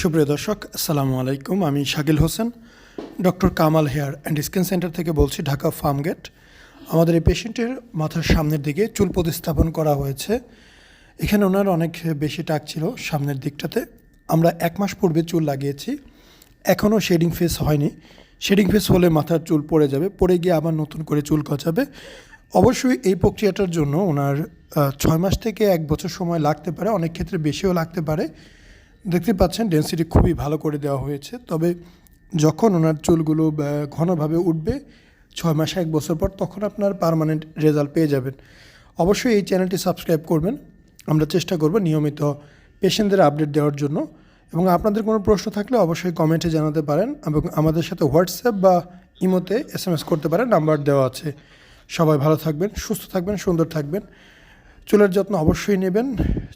সুপ্রিয় দর্শক, আসসালামু আলাইকুম। আমি Shakil Hossain, doctor Kamal hair and skin centre থেকে বলছি ঢাকা ফার্মগেট আমাদের এই পেশেন্টের মাথার সামনের দিকে চুল প্রতিস্থাপন করা হয়েছে। এখানে ওনার অনেক বেশি টাক ছিল সামনের দিকটাতে। আমরা এক মাস পূর্বে চুল লাগিয়েছি। এখনও শেডিং ফেস হয়নি। শেডিং ফেস হলে মাথার চুল পড়ে যাবে, পড়ে গিয়ে আবার নতুন করে চুল গজাবে অবশ্যই এই প্রক্রিয়াটার জন্য ওনার ছয় মাস থেকে এক বছর সময় লাগতে পারে, অনেক ক্ষেত্রে বেশিও লাগতে পারে। দেখতে পাচ্ছেন ডেন্সিটি খুবই ভালো করে দেওয়া হয়েছে। তবে যখন ওনার চুলগুলো ঘনভাবে উঠবে ছয় মাসে, এক বছর পর, তখন আপনার পার্মানেন্ট রেজাল্ট পেয়ে যাবেন। অবশ্যই এই চ্যানেলটি সাবস্ক্রাইব করবেন। আমরা চেষ্টা করব নিয়মিত পেশেন্টদের আপডেট দেওয়ার জন্য। এবং আপনাদের কোনো প্রশ্ন থাকলে অবশ্যই কমেন্টে জানাতে পারেন এবং আমাদের সাথে হোয়াটসঅ্যাপ বা ইমোতে এস এম এস করতে পারেন নাম্বার দেওয়া আছে। সবাই ভালো থাকবেন, সুস্থ থাকবেন, সুন্দর থাকবেন। চুলের যত্ন অবশ্যই নেবেন,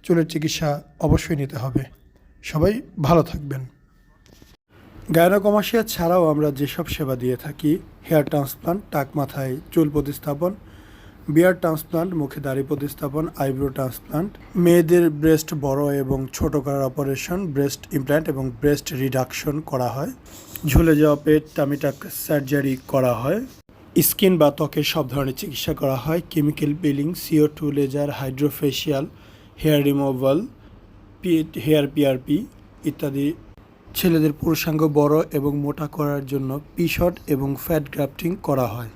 চুলের চিকিৎসা অবশ্যই নিতে হবে। সবাই ভালো থাকবেন। গায়নোকমাসিয়া ছাড়াও আমরা যেসব সেবা দিয়ে থাকি, হেয়ার ট্রান্সপ্লান্ট, টাক মাথায় চুল প্রতিস্থাপন, বিয়ার ট্রান্সপ্লান্ট, মুখে দাড়ি প্রতিস্থাপন, আইব্রো ট্রান্সপ্লান্ট, মেয়েদের ব্রেস্ট বড় এবং ছোট করার অপারেশন, ব্রেস্ট ইমপ্ল্যান্ট এবং ব্রেস্ট রিডাকশন করা হয়। ঝুলে যাওয়া পেট টামিটাক সার্জারি করা হয়। স্কিন বা ত্বকের সব ধরনের চিকিৎসা করা হয়। Chemical peeling CO two laser hydrafacial hair removal hair PRP ইত্যাদি ছেলেদের পুরুষাঙ্গ বড় এবং মোটা করার জন্য পিশট এবং ফ্যাট গ্রাফটিং করা হয়।